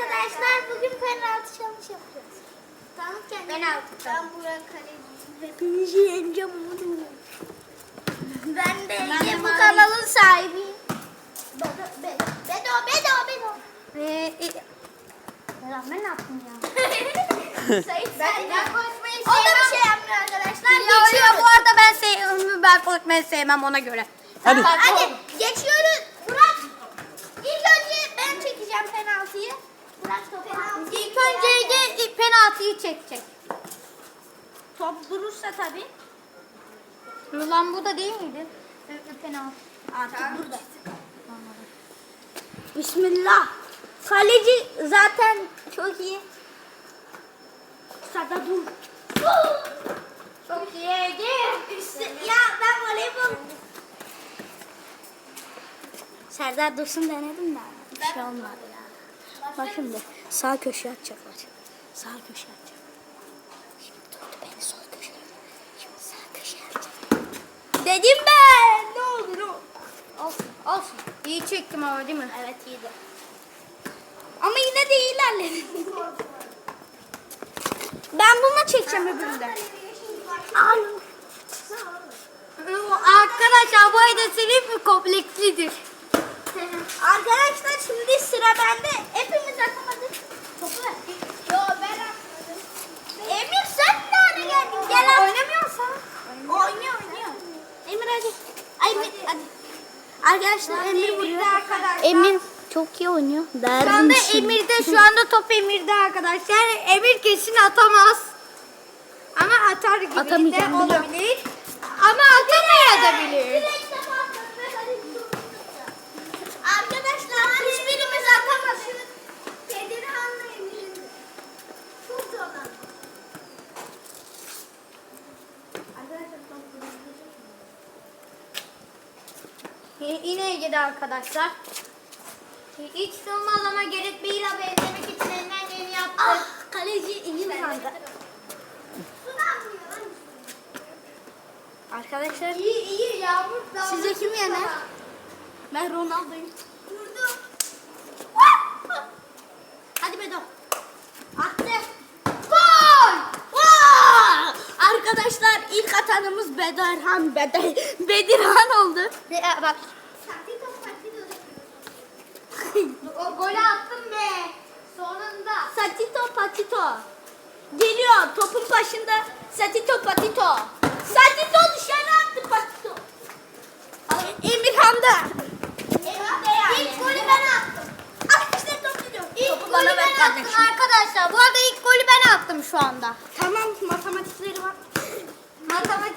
arkadaşlar bugün penaltı challenge yapacağız. Tanıt kendini. Penaltı. Ben Burak Kaleciyim. Hepinizi yeneceğim oğlum. Ben de Ben bu kanalın sahibiyim. Bedo, Bedo, Bedo, Bedo, Bedo. Ee, e, Ulan ben ne yaptım ya? Sayın sen. ben konuşmayı O da bir sevmem. şey yapmıyor arkadaşlar. Ya, ya bu arada ben sevmem, ben konuşmayı sevmem ona göre. Hadi. Tamam, hadi geçiyoruz. Burak. İlk önce ben çekeceğim penaltıyı. Burak topu al. İlk önce Ege penaltıyı çekecek. Top durursa tabii. Ulan bu da değil miydi? Evet, penaltı. Artık burada. Bismillah. Kaleci zaten çok iyi. Sada dur. Çok iyi. İşte, ya ben voleybol. Serdar Dursun denedim de bir şey olmadı ya. Bak şimdi sağ köşeye atacaklar. Sağ köşeye atacak. Şimdi tuttu beni sol köşeye. Şimdi sağ köşeye atacak. Dedim ben. Ne olur o. Olsun, olsun. İyi çektim ama değil mi? Evet iyiydi. Ama yine de ilerledim. Ben bununla çekeceğim öbüründen. Ay. Arkadaşlar bu arada senin mi komplekslidir? Arkadaşlar şimdi sıra bende. Hepimiz atamadık. Topu ver. Yo ben. Emir sen nerede geldin? Gel at. Oynamıyorsan. Oynuyor oynuyor. Emir hadi. Ay Emir hadi. Arkadaşlar Emir vuruyor. Emir çok iyi oynuyor. Şu anda Emir'de, şu anda top Emir'de arkadaşlar. Emir kesin atamaz. Ama atar gibi Atamayacağım, de olabilir. Ama atamayabilir. Arkadaşlar hiçbirimiz atamaz. Kedirhan'la Emir'in. Çok zorlandı. Arkadaşlar top Y- Yine Ege'de arkadaşlar. Hiç sığmaz ama Gerrit Bale'a benzemek için elinden geleni yaptı. Ah kaleci iyi sandı. Arkadaşlar İyi iyi yağmur Sizce kim yener? ben Ronaldo'yum. Vurdum. Hadi Bedo. Attı. Gol! Vaa! Arkadaşlar ilk atanımız Bedirhan Beder Bedirhan oldu. Ya bak. O golü attım be. Sonunda. Satito Patito. Geliyor topun başında Satito Patito. Satito dışarı attı Patito. Emirhan da. İlk golü ben attım. Arkadaşlar top gidiyor. İlk Topu golü ben attım arkadaşlar. Bu arada ilk golü ben attım şu anda. Tamam matematikleri var. Matematik.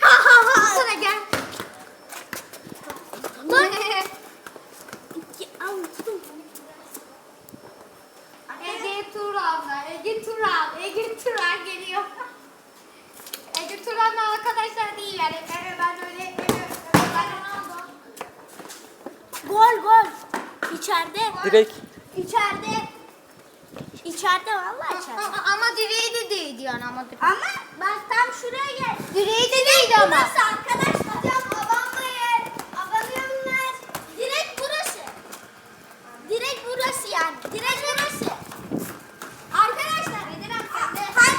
Ha ha ha. Sana gel. Tutun. Ege Turan'la, Ege Turan, Ege Turan geliyor. Ege Turan'la arkadaşlar değil yani. Ben öyle, ben. Gol gol. İçeride. Direkt. İçeride. İçeride vallahi içeride. Ama, direği de değdi yani ama direği. Ama bak tam şuraya gel. Direği de değdi ama. Burası arkadaşlar. Hocam abanmayın. Abanıyorlar. Direkt burası. Direkt burası yani. Direkt burası. Arkadaşlar. Bedirhan sende. Hay.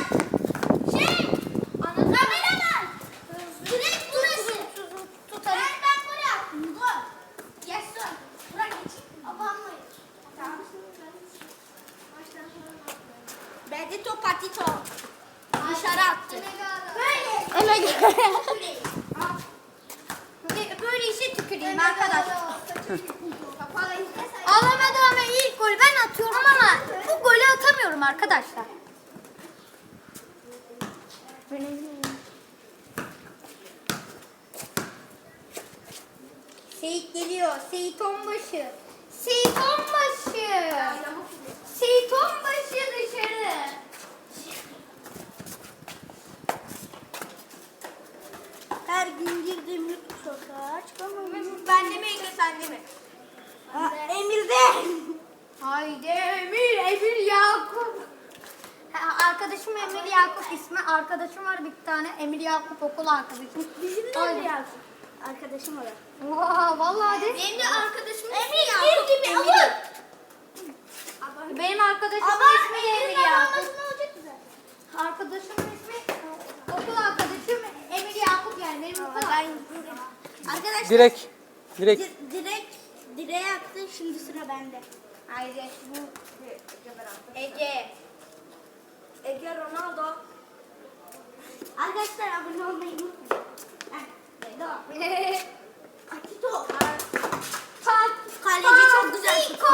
Şey. Kameraman. Direkt burası. Tutarım. Ben ben buraya attım. Gol. Yes sir. Bırak geç. Abanmayın. Tamam. Bedito patito. Dışarı attı. Böyle. Böyle- Böyle işe tüküreyim arkadaşlar. Alamadım ama ilk golü ben atıyorum ama bu golü atamıyorum arkadaşlar. Seyit geliyor. Seyit onbaşı. Seyit onbaşı. Seyit onbaşı dışarı. Her gün girdiğim YouTube sokağa çıkamam. Ben de mi Ege sen de mi? Emir'de. Haydi Emir, Emir Yakup. Ha, Arkadaşım Emir Yakup ismi. Arkadaşım var bir tane. Emir Yakup okul arkadaşım. Bizim de. Emir Yakup. Arkadaşım o da. Vaa, vallahi de. Benim de arkadaşım Emir Yakup. Emir gibi ama. arkadaşımın Ama ismi Emir Yakup. Arkadaşımın ismi okul arkadaşım Emir Yakup yani benim okul arkadaşım. Arkadaşlar Direkt. Direkt. di- direkt direğe attı. Şimdi sıra bende. Hayır bu Ege. Ege Ronaldo. Arkadaşlar abone olmayı unutmayın. Heh, Bedo. Atito. Kaleci çok güzel. Patiko.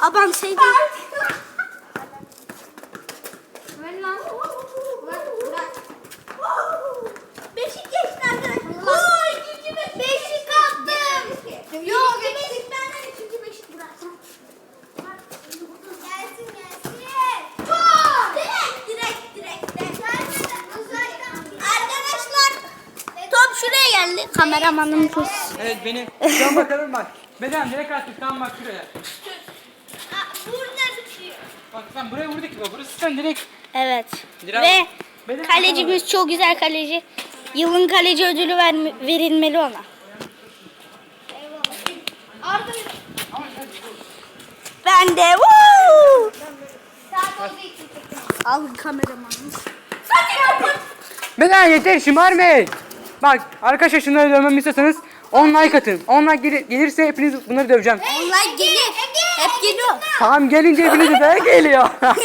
Abam sevdi. Ver lan. Ver, bırak. Beşik geçti arkadaşlar. Allah. Oo, ikinci beşik. Beşik attım. Yok beşik benden ikinci beşik bıraktım. Gelsin gelsin. Gol. Direkt direkt direkt. direkt. Arkadaşlar top şuraya geldi. Kameramanım kız. Evet benim. Şu bakalım bak. Beden direkt attık tam bak şuraya. Burada tutuyor. Bak sen buraya vurduk ki bak. Burası sen direkt. Evet. Biraz- Ve Beden kalecimiz çok güzel kaleci. Yılın kaleci ödülü verme- verilmeli ona. Arda Ben de. Woo! Al kameramanımız. Beden yeter şımarmayın. Bak arkadaşlar şunları dövmemi istiyorsanız 10 like atın. 10 like gelir- gelirse hepiniz bunları döveceğim. Onlar gelir. Hep geliyor. Tamam gelince hepiniz de geliyor.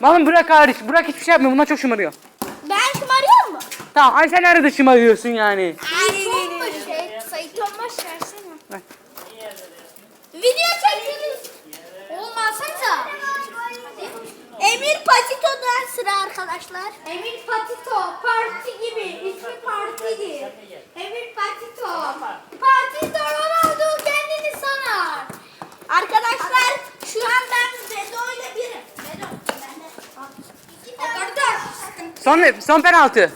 Malum bırak hariç. Bırak hiçbir şey yapmıyor. Bunlar çok şımarıyor. Ben şımarıyor mu? Tamam ay sen nerede şımarıyorsun yani? Ay çok mu şey? Sayı Tomaş versene. Ver. Video çektiniz. Olmazsa. Emir Patito'dan sıra arkadaşlar. Emir Patito, parti gibi, ismi partidir. Emir Patito. Patito Ronaldo kendini sanar. Arkadaşlar şu an ben Bedo ile birim. Bedo. Ben de. Kardeş. Son, son penaltı.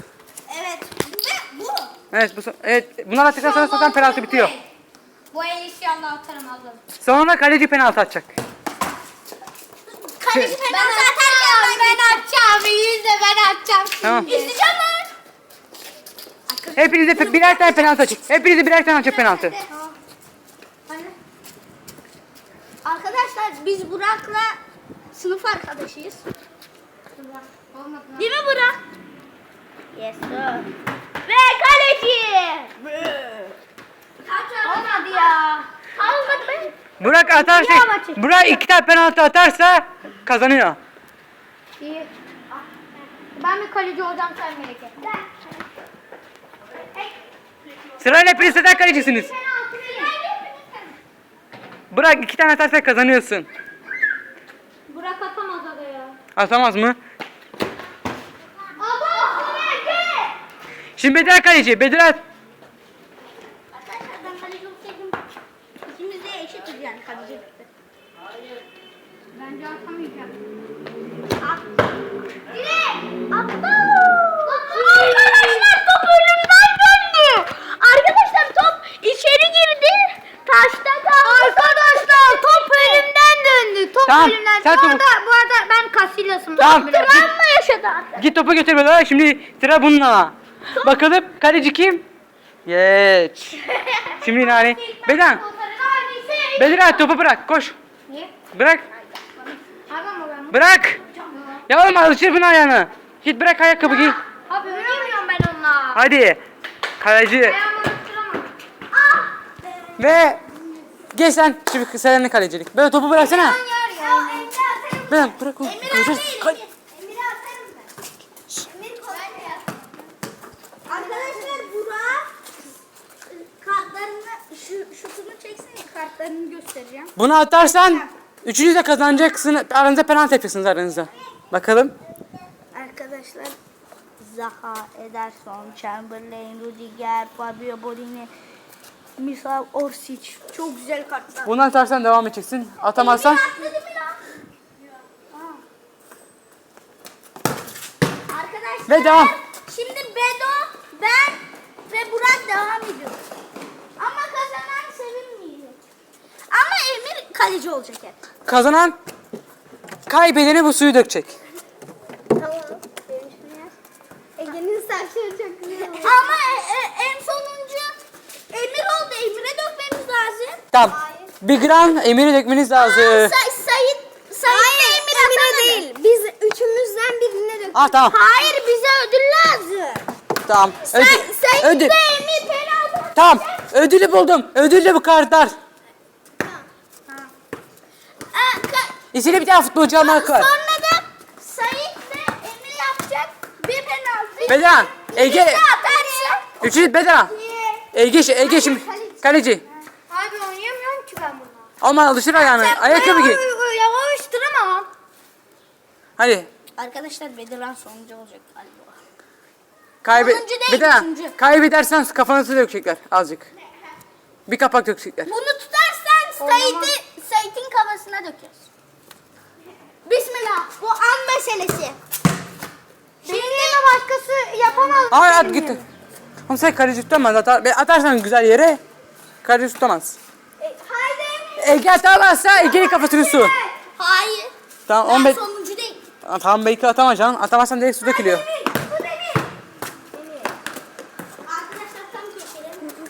Evet. Ve bu. Evet bu son, evet bunlar attıktan sonra zaten penaltı bitiyor. Bu el inşallah atarım ablam. Sonra kaleci penaltı atacak. Kaleci Ben penaltı atacağım, atarken ben atacağım. İyi de ben atacağım. Tamam. İsteyeceğim lan. Hepinize pe- birer tane penaltı açık. Hepinize birer tane açık penaltı. Arkadaşlar biz Burak'la sınıf arkadaşıyız. Lan. Değil mi Burak? Yes sir. Ve kaleci. Olmadı ya. Almadı ben. Burak atarsa. Burak iki tane penaltı atarsa kazanıyor. İyi. Ben bir kaleci olacağım sen Melike. Sırayla zaten kalecisiniz. Burak iki tane atarsa kazanıyorsun. Burak atamaz aga ya. Atamaz mı? Adam Melike. Şimdi Bedir kaleci. Bedir at. Arkadaşlar ben kaleci olsaydım ikimiz de eşitiz yani kaleci. Bence atamayacağım. Direkt attı. Arkadaşlar top önümden döndü. Arkadaşlar top içeri girdi. Taşta kaldı. Arkadaşlar top önümden döndü. Top Tamam, önümden. sen bu, topu- arada, bu arada ben Casillas'ım. Tamam. Travma yaşadı artık. Git topu götür Bedir. Şimdi sıra bununla. Bakalım kaleci kim? Geç. Şimdi yani. Bedan. Bedir at topu bırak. Koş. Niye? Bırak. Bırak. Ya oğlum alışır bunun ayağını. Git bırak ayakkabı giy. Abi oynayamıyorum ben onunla. Hadi. Kaleci. Isıramam. Ve geç sen şimdi sen kalecilik. Böyle topu bıraksana. Ben bırak onu. Kaleci. atarım. Kal- Emir'i atarım ben. Emir kolay Arkadaşlar Burak kartlarını şu şutunu çeksin kartlarını göstereceğim. Bunu atarsan üçünüz de kazanacaksın. Aranızda penaltı yapacaksınız aranızda. Bakalım. Arkadaşlar Zaha, Ederson, Chamberlain, Rudiger, Fabio Borini, Misav Orsic. Çok güzel kartlar. Bunu atarsan devam edeceksin. Atamazsan. Arkadaşlar Ve devam. Şimdi Bedo, ben ve Burak devam ediyoruz. Ama kazanan sevinmeyecek. Ama Emir kaleci olacak hep. kazanan kaybedeni bu suyu dökecek. Tamam. Ege'nin saçları çok güzel Ama e- e- en sonuncu Emir oldu. Emir'e dökmemiz lazım. Tamam. Bir gram emiri dökmeniz lazım. Say, Sayit Emine değil. Biz üçümüzden birine döktük. Ah tamam. Hayır bize ödül lazım. Tamam. Ödül. sen ödül. de Emir. Tamam. Ödülü buldum. Ödüllü bu kartlar. Aa, İçinde bir tane futbolcu almak var. Sonra da Sait ve Emir yapacak bir penaltı. Bedan. Ege. Atarsa. Üçüncü Bedan. Ege, şey- Ege şimdi. Kaleci. Abi oynayamıyorum ki ben bunu. Aman alışır ayağına. Ayakkabı giy. Yavaştıramam. Hadi. Arkadaşlar Bedirhan sonuncu olacak galiba. Kaybe Sonuncu değil, Bedan. üçüncü. Kaybedersen kafanı su dökecekler azıcık. Bir kapak dökecekler. Bunu tutarsan Sait'i Sait'in kafasına döküyoruz. Meselesi. Şimdi de başkası yapamaz. Hayır at git. Oğlum sen kaleci tutamaz. Atar, atarsan güzel yere kaleci tutamaz. E, haydi. Ege atamazsa Ege'nin kafasını su. Hayır. Tamam Ben 15. sonuncu değil. Tamam belki atamayacaksın. Atamazsan direkt su dökülüyor.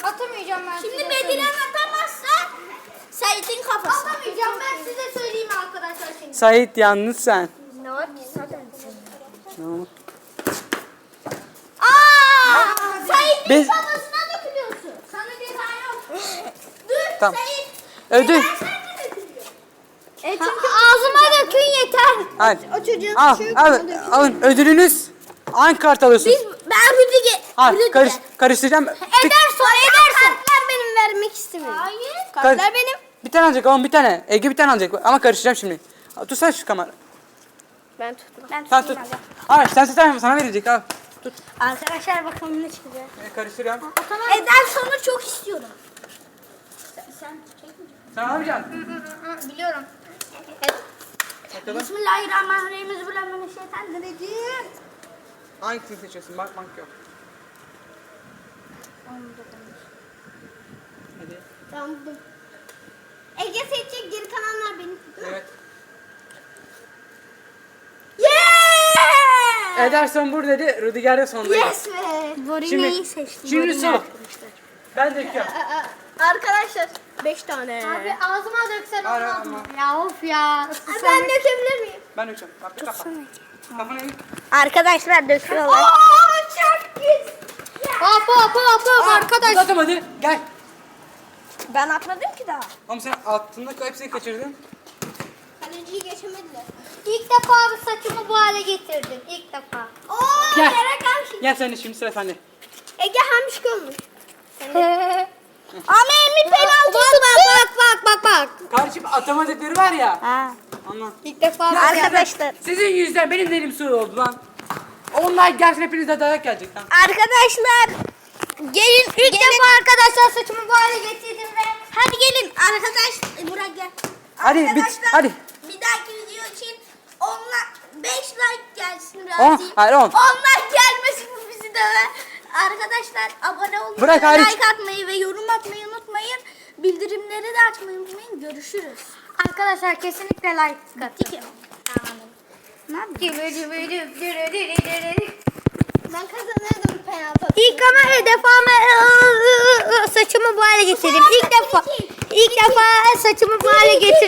Atamayacağım ben Şimdi. Bedirhan atamazsa Sait'in kafası. Atamayacağım ben size söyleyeyim arkadaşlar şimdi. Sait yalnız sen. Ne var ki zaten? Tamam. Aa! Biz- kafasına dökülüyorsun. Sana ceza yok. Dur Tamam. Sait. Ödül. Sen de dökülüyor. E çünkü ağzıma dökün yeter. Hadi. O çocuğun Al, şu al, alın ödülünüz. Hangi kart alıyorsun? Biz ben Rüdiger. Al, karış, karıştıracağım. Bir, Ederson, Ederson. Kartlar benim vermek istemiyorum. Hayır. Kartlar Karış- benim. bir tane alacak oğlum bir tane. Ege bir tane alacak ama karıştıracağım şimdi. Tutsana şu kamera. Ben tuttum. Ben Sen tut. Al sen sen sana verecek al. Tut. Arkadaşlar bakalım ne çıkacak. Ben karıştırıyorum. Ederson'u çok istiyorum. Sen, sen. Sen alacaksın. Biliyorum. Bakalım. Bismillahirrahmanirrahim. Bismillahirrahmanirrahim. Hangisini seçiyorsun? Bak bak yok. Hadi. Tamam buldum. Ege seçecek geri kalanlar benim. Evet. Ederson bur dedi. Rüdiger de sonunda. Yes be. Şimdi- seçtim. şimdi Borine su. arkadaşlar. Ben döküyorum. Arkadaşlar 5 tane. Abi ağzıma döksen Ara, olmaz ama. mı? Ya of ya. ben dökebilir miyim? Ben. Bak bir kafa. Kafanı eğ. Arkadaşlar döküyorlar. çok güzel. Hop hop hop hop arkadaş. Uzattım hadi. Gel. Ben atmadım ki daha. Oğlum sen altında hepsini kaçırdın. Kaleciyi geçemediler. İlk defa bu saçımı bu hale getirdim. İlk defa. Oo Gel. yere karşı. Gel sen de şimdi sıra sende. Ege hamiş olmuş. Ama Emir penaltısı bak bak bak bak bak. Karşı atamadıkları var ya. Ha. Anla. İlk defa. Arkadaşlar. Sizin yüzden benim elim su oldu lan. Onlar gelsin hepinize dayak gelecek lan. Arkadaşlar gelin İlk defa arkadaşlar saçımı bu hale getirdim ve hadi gelin arkadaş Burak gel. Hadi, bit- hadi. Bir dahaki video için onla 5 like gelsin biraz. On, diyeyim. hayır, on. 10 like gelmesin bu bizi döver. Arkadaşlar abone olmayı, Bırak hariç. like atmayı ve yorum atmayı unutmayın. Bildirimleri de açmayı unutmayın. Görüşürüz. arkadaşlar kesinlikle like Bitti atın. ki. Ne yapayım? Ben kazanırdım penaltı. İlk ama hedef ama saçımı bu hale getirdim. İlk defa ilk defa saçımı bu hale getiren